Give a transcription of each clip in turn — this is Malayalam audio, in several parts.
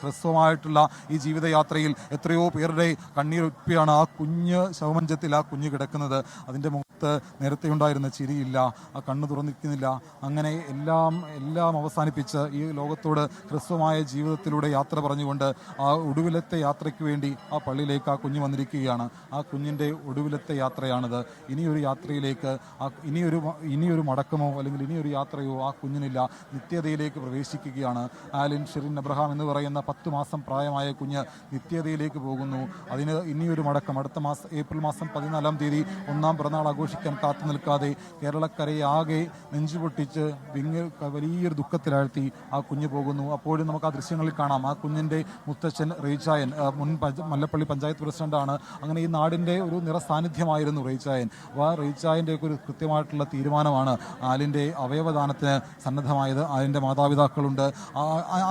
ഹ്രസ്വമായിട്ടുള്ള ഈ ജീവിതയാത്രയിൽ എത്രയോ പേരുടെ കണ്ണീരൊപ്പിയാണ് ആ കുഞ്ഞ് ശവമഞ്ചത്തിൽ ആ കുഞ്ഞ് കിടക്കുന്നത്. അതിന്റെ മുഖത്ത് നേരത്തെ ഉണ്ടായിരുന്ന ചിരിയില്ല ആ കണ്ണ് തുറന്നിരിക്കുന്നില്ല അങ്ങനെ എല്ലാം എല്ലാം അവസാനിപ്പിച്ച് ഈ ലോകത്തോട് ഹ്രസ്വമായ ജീവിതത്തിലൂടെ യാത്ര പറഞ്ഞുകൊണ്ട് ആ ഒടുവിലത്തെ യാത്രയ്ക്ക് വേണ്ടി ആ പള്ളിയിലേക്ക് ആ കുഞ്ഞ് വന്നിരിക്കുകയാണ്. ആ കുഞ്ഞിന്റെ ഒടുവിലത്തെ യാത്രയാണിത്. ഇനിയൊരു യാത്രയിലേക്ക് ആ ഇനിയൊരു ഇനിയൊരു മടക്കമോ അല്ലെങ്കിൽ ഇനിയൊരു യാത്രയോ ആ കുഞ്ഞിനില്ല. നിത്യതയിലേക്ക് പ്രവേശിക്കുകയാണ്. ആലിൻ ഷെറിൻ അബ്രഹാം എന്ന് പറയുന്ന പത്ത് മാസം പ്രായമായ കുഞ്ഞ് നിത്യതയിലേക്ക് പോകുന്നു. അതിന് ഇനിയൊരു മടക്കം. അടുത്ത മാസം ഏപ്രിൽ മാസം പതിനാലാം തീയതി ഒന്നാം പിറന്നാൾ ആഘോഷിക്കാൻ കാത്തു നിൽക്കാതെ കേരളക്കരയെ ആകെ നെഞ്ചുപൊട്ടിച്ച് വിങ്ങ് വലിയൊരു ദുഃഖത്തിലാഴ്ത്തി ആ കുഞ്ഞ് പോകുന്നു. അപ്പോഴും നമുക്ക് ആ ദൃശ്യങ്ങളിൽ കാണാം. ആ കുഞ്ഞിന്റെ മുത്തച്ഛൻ റേച്ചായൻ മുൻ മല്ലപ്പള്ളി പഞ്ചായത്ത് പ്രസിഡന്റാണ്. അങ്ങനെ ഈ നാടിന്റെ ഒരു നിറ സാന്നിധ്യമായിരുന്നു റീചായൻ അപ്പോൾ ആ റീചായന്റെ ഒക്കെ ഒരു കൃത്യമായിട്ടുള്ള തീരുമാനമാണ് ആലിന്റെ അവയവദാനത്തിന് സന്നദ്ധമായത്. ആലിന്റെ മാതാപിതാക്കളുണ്ട്.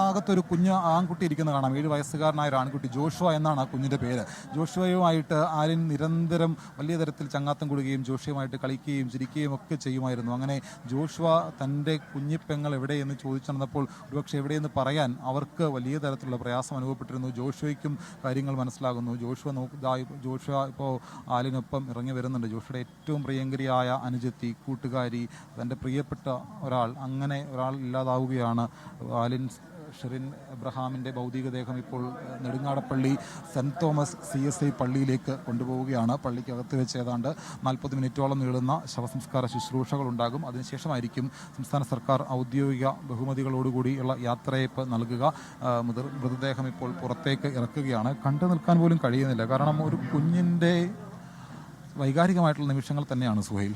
അകത്തൊരു കുഞ്ഞ് ആൺകുട്ടി ഇരിക്കുന്ന കാണാം. ഏഴ് വയസ്സുകാരനായ ഒരു ആൺകുട്ടി. ജോഷുവ എന്നാണ് ആ കുഞ്ഞിന്റെ പേര്. ജോഷുവയുമായിട്ട് ആലിൻ നിരന്തരം വലിയ തരത്തിൽ ചങ്ങാത്തം കൊടുക്കുകയും ജോഷുവുമായിട്ട് കളിക്കുകയും ചിരിക്കുകയും ഒക്കെ ചെയ്യുമായിരുന്നു. അങ്ങനെ ജോഷുവ തന്റെ കുഞ്ഞിപ്പെങ്ങൾ എവിടെയെന്ന് ചോദിച്ചു നടന്നപ്പോൾ ഒരുപക്ഷെ എവിടെയെന്ന് പറയാൻ അവർക്ക് വലിയ തരത്തിലുള്ള പ്രയാസം അനുഭവപ്പെട്ടിരുന്നു. ജോഷുവയ്ക്കും കാര്യങ്ങൾ മനസ്സിലാകുന്നു. ജോഷുവ നോക്ക് ജോഷുവ ഇപ്പോൾ ആലിനൊപ്പം ഇറങ്ങി വരുന്നുണ്ട്. ജോഷുവയുടെ ഏറ്റവും പ്രിയങ്കരിയായ അനുജത്തി കൂട്ടുകാരി തന്റെ പ്രിയപ്പെട്ട ഒരാൾ. അങ്ങനെ ഒരാൾ ഇല്ലാതാവുകയാണ് ആലിൻ ഷെറിൻ എബ്രഹാമിന്റെ ഭൗതികദേഹം ഇപ്പോൾ Nedungadappally saint Thomas C S I പള്ളിയിലേക്ക് കൊണ്ടുപോവുകയാണ്. പള്ളിക്കകത്ത് വെച്ച് ഏതാണ്ട് നാൽപ്പത് മിനിറ്റോളം നീളുന്ന ശവസംസ്കാര ശുശ്രൂഷകൾ ഉണ്ടാകും അതിനുശേഷമായിരിക്കും സംസ്ഥാന സർക്കാർ ഔദ്യോഗിക ബഹുമതികളോടുകൂടിയുള്ള യാത്രയപ്പ് നൽകുക. മൃതദേഹം ഇപ്പോൾ പുറത്തേക്ക് ഇറക്കുകയാണ്. കണ്ടു നിൽക്കാൻ പോലും കഴിയുന്നില്ല. കാരണം ഒരു കുഞ്ഞിന്റെ വൈകാരികമായിട്ടുള്ള നിമിഷങ്ങൾ തന്നെയാണ് സുഹൈൽ.